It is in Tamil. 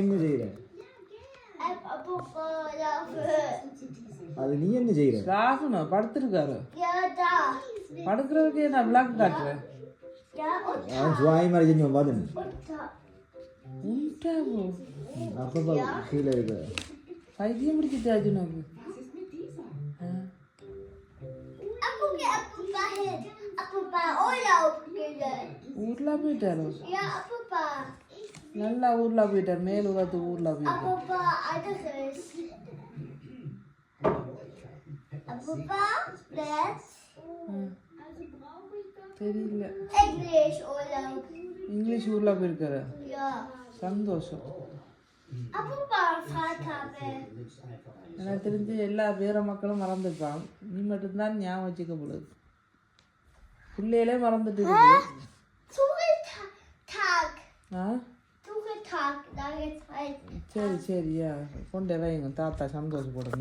என்ன செய்யற. அது நீ என்ன செய்யற ராகுனா படுத்திருக்காரு. படுக்கிறதுக்கு நான் விளாக்கு காட்டுறேன் அவன் சுவாமி மாதிரி செஞ்சு பாத்து und da. உண்டா போ. அப்பப்பா கீழே இருக்க பைத்தியம் போயிட்டாரு Appa. நல்லா ஊர்ல போயிட்டார். மேல் உலகத்து ஊர்ல போயிட்டார். தெரியல. இங்கிலீஷ் ஊர்ல போயிருக்காரு. சந்தோஷம். எனக்கு தெரிஞ்சு எல்லா பேர மக்களும் மறந்துருப்பான் நீ மட்டும்தான் ஞாபகம் வச்சுக்க போடுது பிள்ளைகளே மறந்துட்டு இருக்கு. ஆ? Geht's halt. சரி சரியா கொண்டு வைங்க தாத்தா சந்தோஷப்படும்